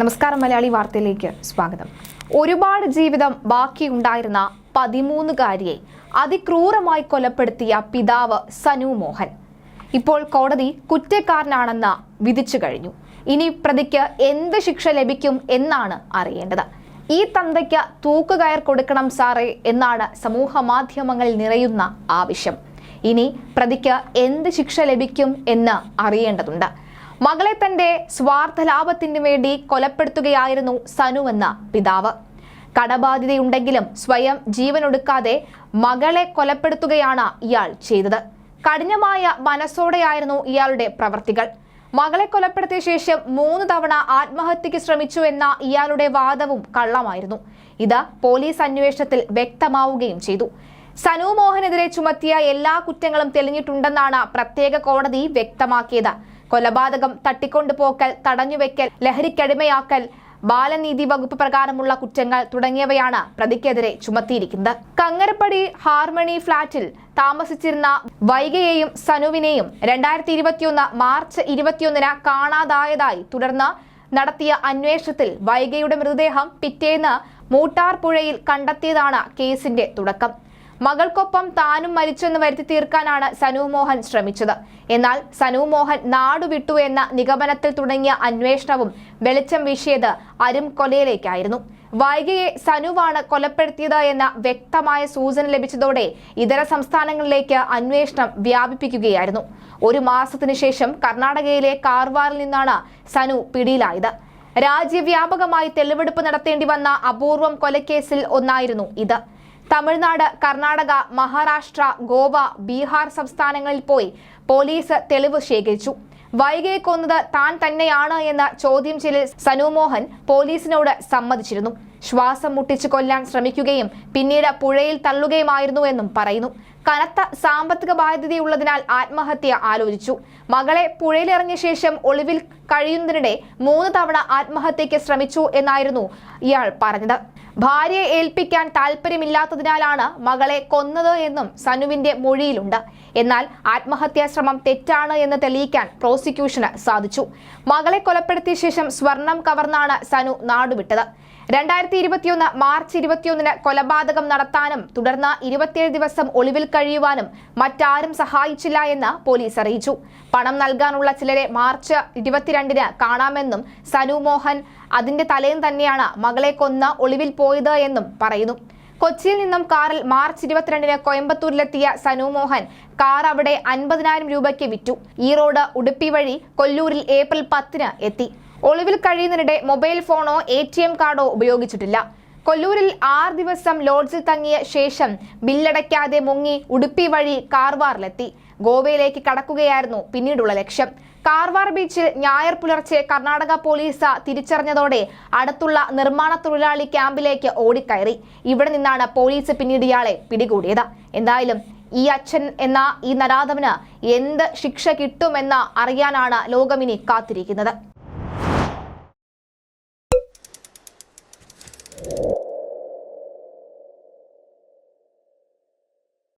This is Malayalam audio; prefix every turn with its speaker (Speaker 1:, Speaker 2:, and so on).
Speaker 1: നമസ്കാരം മലയാളി വാർത്തയിലേക്ക് സ്വാഗതം. ഒരുപാട് ജീവിതം ബാക്കിയുണ്ടായിരുന്ന പതിമൂന്നുകാരിയെ അതിക്രൂരമായി കൊലപ്പെടുത്തിയ പിതാവ് സനു മോഹൻ. ഇപ്പോൾ കോടതി കുറ്റക്കാരനാണെന്ന് വിധിച്ചു കഴിഞ്ഞു. ഇനി പ്രതിക്ക് എന്ത് ശിക്ഷ ലഭിക്കും എന്നാണ് അറിയേണ്ടത്. ഈ തന്തയ്ക്ക് തൂക്കുകയർ കൊടുക്കണം സാറേ എന്നാണ് സമൂഹ മാധ്യമങ്ങളിൽ നിറയുന്ന ആവശ്യം. ഇനി പ്രതിക്ക് എന്ത് ശിക്ഷ ലഭിക്കും എന്ന് അറിയേണ്ടതുണ്ട്. മകളെ തന്റെ സ്വാർത്ഥ ലാഭത്തിന് വേണ്ടി കൊലപ്പെടുത്തുകയായിരുന്നു സനുവെന്ന പിതാവ്. കടബാധ്യതയുണ്ടെങ്കിലും സ്വയം ജീവനൊടുക്കാതെ മകളെ കൊലപ്പെടുത്തുകയാണ് ഇയാൾ ചെയ്തത്. കഠിനമായ മനസ്സോടെയായിരുന്നു ഇയാളുടെ പ്രവർത്തികൾ. മകളെ കൊലപ്പെടുത്തിയ ശേഷം മൂന്ന് തവണ ആത്മഹത്യക്ക് ശ്രമിച്ചു എന്ന ഇയാളുടെ വാദവും കള്ളമായിരുന്നു. ഇത് പോലീസ് അന്വേഷണത്തിൽ വ്യക്തമാവുകയും ചെയ്തു. സനു മോഹനെതിരെ ചുമത്തിയ എല്ലാ കുറ്റങ്ങളും തെളിഞ്ഞിട്ടുണ്ടെന്നാണ് പ്രത്യേക കോടതി വ്യക്തമാക്കിയത്. കൊലപാതകം തട്ടിക്കൊണ്ടുപോക്കൽ തടഞ്ഞുവെക്കൽ ലഹരിക്കടിമയാക്കൽ ബാലനീതി വകുപ്പ് പ്രകാരമുള്ള കുറ്റങ്ങൾ തുടങ്ങിയവയാണ് പ്രതിക്കെതിരെ ചുമത്തിയിരിക്കുന്നത്. കങ്ങരപ്പടി ഹാർമണി ഫ്ളാറ്റിൽ താമസിച്ചിരുന്ന വൈഗയെയും സനുവിനെയും രണ്ടായിരത്തി ഇരുപത്തിയൊന്ന് മാർച്ച് ഇരുപത്തിയൊന്നിന് കാണാതായതായി തുടർന്ന് നടത്തിയ അന്വേഷണത്തിൽ വൈഗയുടെ മൃതദേഹം പിറ്റേന്ന് മൂട്ടാർ പുഴയിൽ കണ്ടെത്തിയതാണ് കേസിന്റെ തുടക്കം. മകൾക്കൊപ്പം താനും മരിച്ചെന്ന് വരുത്തി തീർക്കാനാണ് സനു മോഹൻ ശ്രമിച്ചത്. എന്നാൽ സനു മോഹൻ നാടുവിട്ടു എന്ന നിഗമനത്തിൽ തുടങ്ങിയ അന്വേഷണവും വെളിച്ചം വീശിയത് അരും കൊലയിലേക്കായിരുന്നു. വൈകിയെ സനുവാണ് കൊലപ്പെടുത്തിയത് എന്ന വ്യക്തമായ സൂചന ലഭിച്ചതോടെ ഇതര സംസ്ഥാനങ്ങളിലേക്ക് അന്വേഷണം വ്യാപിപ്പിക്കുകയായിരുന്നു. ഒരു മാസത്തിനു ശേഷം കർണാടകയിലെ കാർവാറിൽ നിന്നാണ് സനു പിടിയിലായത്. രാജ്യവ്യാപകമായി തെളിവെടുപ്പ് നടത്തേണ്ടി വന്ന അപൂർവം കൊലക്കേസിൽ ഒന്നായിരുന്നു ഇത്. തമിഴ്നാട് കർണാടക മഹാരാഷ്ട്ര ഗോവ ബീഹാർ സംസ്ഥാനങ്ങളിൽ പോയി പോലീസ് തെളിവ് ശേഖരിച്ചു. വൈകെ കൊന്നത് താൻ തന്നെയാണ് എന്ന ചോദ്യം ചെയ്യലിൽ സനുമോഹൻ പോലീസിനോട് സമ്മതിച്ചിരുന്നു. ശ്വാസം മുട്ടിച്ച് കൊല്ലാൻ ശ്രമിക്കുകയും പിന്നീട് പുഴയിൽ തള്ളുകയുമായിരുന്നു എന്നും പറയുന്നു. കനത്ത സാമ്പത്തിക ബാധ്യതയുള്ളതിനാൽ ആത്മഹത്യ ആലോചിച്ചു. മകളെ പുഴയിലിറങ്ങിയ ശേഷം ഒളിവിൽ കഴിയുന്നതിനിടെ മൂന്ന് തവണ ആത്മഹത്യയ്ക്ക് ശ്രമിച്ചു എന്നായിരുന്നു ഇയാൾ പറഞ്ഞത്. ഭാര്യയെ ഏൽപ്പിക്കാൻ താല്പര്യമില്ലാത്തതിനാലാണ് മകളെ കൊന്നത് എന്നും സനുവിന്റെ മൊഴിയിലുണ്ട്. എന്നാൽ ആത്മഹത്യാ ശ്രമം തെറ്റാണ് എന്ന് തെളിയിക്കാൻ പ്രോസിക്യൂഷന് സാധിച്ചു. മകളെ കൊലപ്പെടുത്തിയ ശേഷം സ്വർണം കവർന്നാണ് സനു നാടുവിട്ടത്. രണ്ടായിരത്തി ഇരുപത്തിയൊന്ന് മാർച്ച് ഇരുപത്തിയൊന്നിന് കൊലപാതകം നടത്താനും തുടർന്ന് ഇരുപത്തിയേഴ് ദിവസം ഒളിവിൽ കഴിയുവാനും മറ്റാരും സഹായിച്ചില്ല എന്ന് പോലീസ് അറിയിച്ചു. പണം നൽകാനുള്ള ചിലരെ മാർച്ച് ഇരുപത്തിരണ്ടിന് കാണാമെന്നും സനു മോഹൻ അതിന്റെ തലേന്ന് തന്നെയാണ് മകളെ കൊന്ന് ഒളിവിൽ പോയത് എന്നും പറയുന്നു. കൊച്ചിയിൽ നിന്നും കാറിൽ മാർച്ച് ഇരുപത്തിരണ്ടിന് കോയമ്പത്തൂരിലെത്തിയ സനു മോഹൻ കാർ അവിടെ അൻപതിനായിരം രൂപയ്ക്ക് വിറ്റു. ഈ റോഡ് ഉടുപ്പി വഴി കൊല്ലൂരിൽ ഏപ്രിൽ പത്തിന് എത്തി. ഒളിവിൽ കഴിയുന്നതിനിടെ മൊബൈൽ ഫോണോ എ ടി എം കാർഡോ ഉപയോഗിച്ചിട്ടില്ല. കൊല്ലൂരിൽ ആറ് ദിവസം ലോഡ്ജിൽ തങ്ങിയ ശേഷം ബില്ലടയ്ക്കാതെ മുങ്ങി ഉടുപ്പി വഴി കാർവാറിലെത്തി. ഗോവയിലേക്ക് കടക്കുകയായിരുന്നു പിന്നീടുള്ള ലക്ഷ്യം. കാർവാർ ബീച്ചിൽ ഞായർ പുലർച്ചെ കർണാടക പോലീസ് തിരിച്ചറിഞ്ഞതോടെ അടുത്തുള്ള നിർമ്മാണ തൊഴിലാളി ക്യാമ്പിലേക്ക് ഓടിക്കയറി. ഇവിടെ നിന്നാണ് പോലീസ് പിന്നീട് ഇയാളെ പിടികൂടിയത്. എന്തായാലും ഈ അച്ഛൻ എന്ന ഈ നരാധവന് എന്ത് ശിക്ഷ കിട്ടുമെന്ന് അറിയാനാണ് ലോകമിനി കാത്തിരിക്കുന്നത്. you